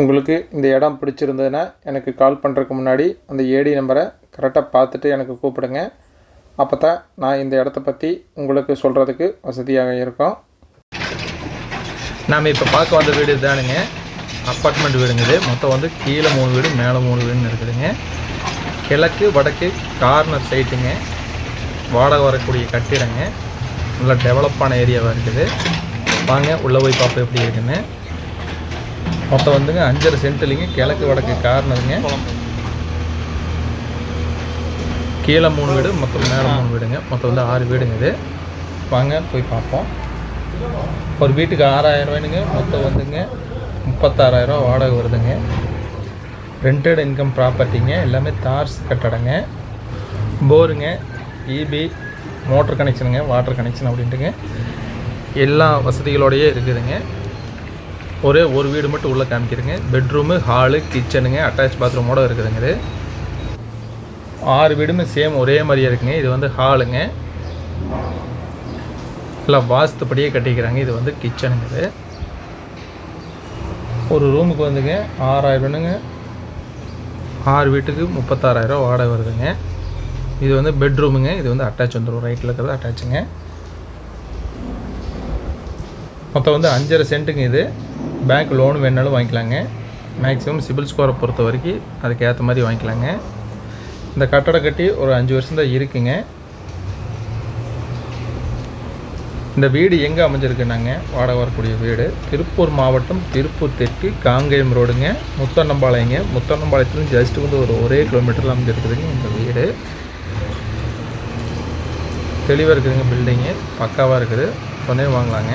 உங்களுக்கு இந்த இடம் பிடிச்சிருந்ததுன்னா எனக்கு கால் பண்ணுறதுக்கு முன்னாடி அந்த ஏடி நம்பரை கரெக்டாக பார்த்துட்டு எனக்கு கூப்பிடுங்க. அப்போ தான் நான் இந்த இடத்த பற்றி உங்களுக்கு சொல்கிறதுக்கு வசதியாக இருக்கும். நாம் இப்போ பார்க்க வந்த வீடு தானுங்க அப்பார்ட்மெண்ட் வீடுங்க இது. மொத்தம் வந்து கீழே மூணு வீடு மேலே மூணு வீடுன்னு இருக்குதுங்க. கிழக்கு வடக்கு கார்னர் சைட்டுங்க வாடகை வரக்கூடிய கட்டிடங்க. நல்லா டெவலப்பான ஏரியாவாக இருக்குது. வாங்க உள்ளே போய் பார்ப்போம் எப்படி இருக்குன்னு. மொத்தம் வந்துங்க அஞ்சரை சென்ட்லிங்க கிழக்கு வடக்கு கார்னருங்க. கீழே மூணு வீடு மொத்தம் மேலே மூணு வீடுங்க. மொத்தம் வந்து ஆறு வீடுங்க இது. வாங்க போய் பார்ப்போம். ஒரு வீட்டுக்கு ஆறாயிரம் ரூபாய்னுங்க மொத்தம் வந்துங்க முப்பத்தாறாயிரம் வாடகை வருதுங்க. ரெண்டட் இன்கம் ப்ராப்பர்ட்டிங்க எல்லாமே தார்ஸ் கட்டடங்க. போருங்க இபி மோட்டர் கனெக்ஷனுங்க வாட்டர் கனெக்ஷன் அப்படின்ட்டுங்க. எல்லா வசதிகளோடையே இருக்குதுங்க. ஒரே ஒரு வீடு மட்டும் உள்ளே காமிக்கிறேங்க. பெட்ரூமு ஹாலு கிச்சனுங்க அட்டாச் பாத்ரூமோட இருக்குதுங்க இது. ஆறு வீடுமே சேம் ஒரே மாதிரியே இருக்குங்க. இது வந்து ஹாலுங்க எல்லாம் வாஸ்துப்படியே கட்டிக்கிறாங்க. இது வந்து கிச்சனுங்க இது. ஒரு ரூமுக்கு வந்துங்க ஆறாயிரம்னுங்க ஆறு வீட்டுக்கு முப்பத்தாறாயிரம் வாடகை வருதுங்க. இது வந்து பெட்ரூமுங்க இது வந்து அட்டாச் வந்துடும் ரைட்டில் இருக்கிறது அட்டாச்சுங்க மொத்தம் வந்து அஞ்சரை சென்ட்டுங்க இது. பேங்க் லோன் வேணாலும் வாங்கிக்கலாங்க. மேக்ஸிமம் சிபில் ஸ்கோரை பொறுத்த வரைக்கும் அதுக்கு ஏற்ற மாதிரி வாங்கிக்கலாங்க. இந்த கட்டடம் கட்டி ஒரு அஞ்சு வருஷம் தான் இருக்குங்க. இந்த வீடு எங்கே அமைஞ்சிருக்குன்னாங்க வாடகை வரக்கூடிய வீடு. திருப்பூர் மாவட்டம் திருப்பூர் தெற்கு காங்கேயம் ரோடுங்க. முத்தண்ணம்பாளையங்க. முத்தன்னம்பாளையத்துலேருந்து ஜஸ்ட் வந்து ஒரு ஒரே கிலோமீட்டரில் அமைஞ்சிருக்குதுங்க இந்த வீடு. தெளிவாக இருக்குதுங்க பில்டிங்கு பக்காவாக இருக்குது. உடனே வாங்கலாங்க.